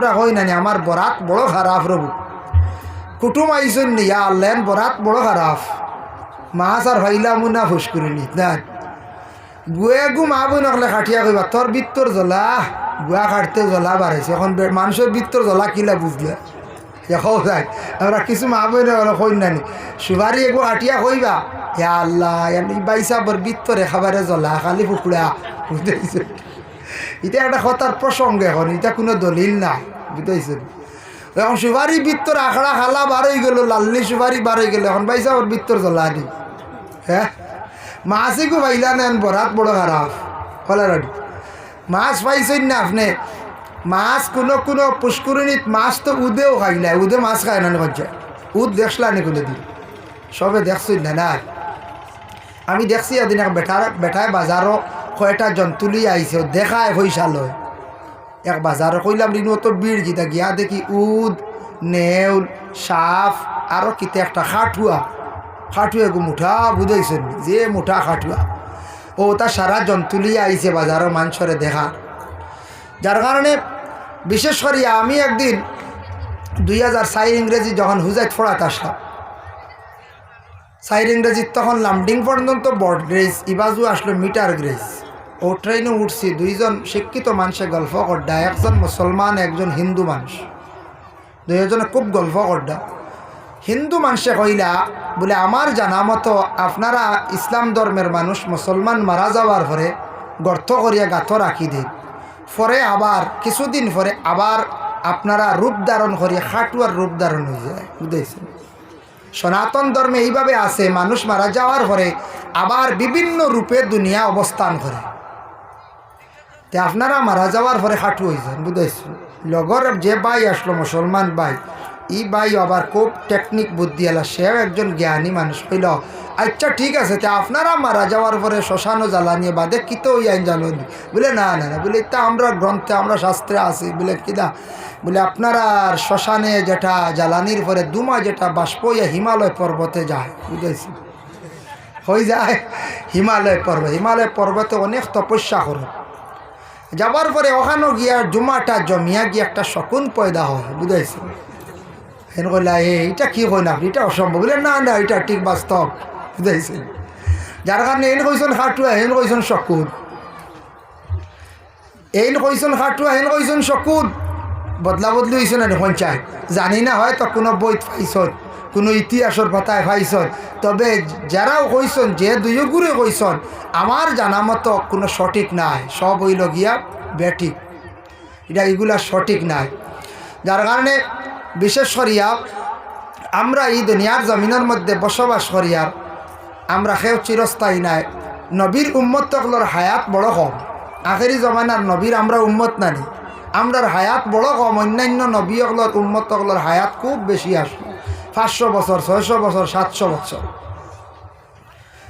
আমরা হই নানি আমার বরাত বড় খারাপ রবু। কুটুম আইসুন নিয়া আল্লেন বরাত বড় খারাপ। মাছ আর ভাইলা মুনা ফুস করে নি, না। বুয়ে গু মা বই নকলে খাটিয়া কইবা তোর বৃত্তর জ্বলা বুয়া কাটতে জ্বলা বাড়াইছে এখন মানুষের বৃত্তর জ্বলা কিলা বুঝলে দেখো যাই আমরা কিছু মা বই কই নানি সুবারি এগো কাটিয়া কইবা হে আল্লাহ বাইসা বর বৃত্তরে খাবারে জ্বলা, খালি ফুকুড়া বুঝতেছে এটা একটা কথার প্রসঙ্গ এখন এটা কোনো দলিল নাই। বুঝতেছেন এখন সুপারি বৃত্তর আখড়া খালা হয়ে গেল, লাল্লি সুপারি হয়ে গেল, এখন পাইসা ওর বৃত্তর জ্বলা দি হ্যাঁ মাছই গো পাইলা নেন বরাত বড় খারাপ হলার মাছ পাইছেন না আপনি? মাছ কোনো কোনো পুষ্করিণীত মাছ তো উদেও খাই না উদে মাছ খায় না কঞ্চা উদ দেখলা নি কোনো দিন? সবে দেখছই না না আমি দেখছি এদিন বেটার বেটায় বাজারও কয়টা জন্তুলি আইছে দেখায় পয়সা লয় এক বাজারে কইলাম, রিনু তো বীর গীতা গিয়া দেখি উদ, নেউল, সাফ আরও কিতে একটা খাটুয়া। খাটুয়া গো মুঠা, বুঝাইছেন? যে মুঠা খাটুয়া। ও তা সারা জন্তুলি আইছে বাজারও মানুষরে দেখা। যার কারণে বিশেষ করে আমি একদিন দুই হাজার চার ইংরেজি যখন হুজাইত ফোড়াতে আসলাম সাইড ইংরেজিত তখন লামডিং পর্যন্ত বড গ্রেস ইবাজু আসলো মিটার গ্রেস ও ট্রেনে উঠছি, দুইজন শিক্ষিত মানুষে গল্প করডা একজন মুসলমান, একজন হিন্দু মানুষ। দুইজনে খুব গল্প করডা হিন্দু মানুষে কইলা, বলে আমার জানা মতো আপনারা ইসলাম ধর্মের মানুষ মুসলমান মারা যাওয়ার পরে গর্ত করিয়া গাঁথ রাখি দিন। পরে আবার, কিছুদিন পরে আবার আপনারা রূপ ধারণ করিয়া খাটুয়ার রূপ ধারণ হয়ে যায়। বুঝেছেন? সনাতন ধর্মে এইভাবে আছে, মানুষ মারা যাওয়ার পরে আবার বিভিন্ন রূপে দুনিয়া অবস্থান করে। তে আপনারা মারা যাওয়ার পরে খাটু হয়েছেন বুঝাইছেন? লগর যে বাই আসলো, মুসলমান বাই ই বাই আবার খুব টেকনিক বুদ্ধি এলা, সেও একজন জ্ঞানী মানুষ হইল। আচ্ছা ঠিক আছে, তে আপনারা মারা যাওয়ার পরে শ্মশানও জ্বালানিয়ে বাদে কিতো ওই আইন জ্বালানি বলে, না না না, বলে, তা আমরা গ্রন্থে, আমরা শাস্ত্রে আছি। বলে কিনা বলে, আপনারা শ্মশানে যেটা জ্বালানির পরে দুমা যেটা বাষ্প ইয়া হিমালয় পর্বতে যায় বুঝেছি হয়ে যায় হিমালয় পর্বত। হিমালয় পর্বতে অনেক তপস্যা করে। যাবার পরে ওখানেও গিয়া জুমাটা জমিয়া গিয়ে একটা শকুন পয়দা হয়, বুঝাইছে? হেন কইলা, এ এটা কি হয় না এটা অসম্ভব। না না, এটা ঠিক বাস্তব। বুঝাইছে? যার কারণে এন কইসন খাটুয়া, হেন কইসন শকুন। এইন কইসন খাটুয়া, হেন কইসন শকুন। বদলা বদলি হয়েছে না পঞ্চায়েত? জানি না, হয়তো কোনো বইত পাইছন। কোনো ইতিহাসের পাতায় পাইছন। তবে যারাও কইসন যে দুই গুরে কইসন আমার জানা মতো কোনো সঠিক নাই। সব হইল গিয়া বেঠিক। এটা এগুলা সঠিক নাই। যার কারণে বিশেষ করিয়া আমরা এই দুনিয়ার জমিনের মধ্যে বসবাস করিয়ার আমরা সেও চিরস্থায়ী নাই। নবীর উম্মত তকলর হায়াত বড় কম। আখেরি জমানার নবীর আমরা উম্মত নানি। আমরার হায়াত বড় কম। অন্যান্য নবী অকলর উম্মত অকলর হায়াত খুব বেশি আসলো পাঁচশো বছর, ছয়শো বছর, সাতশো বছর।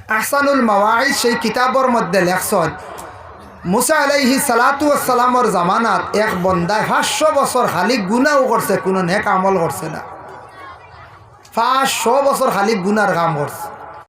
আহসানুল মাওয়াইজ সেই কিতাবর মধ্যে লেখছন মুসা আলাইহি সালাতু সালামর জামানাত এক বন্দায় পাঁচশো বছর খালি গুনাও করছে কোনো নেক আমল করছে না। পাঁচশো বছর খালি গুনার কাম করছে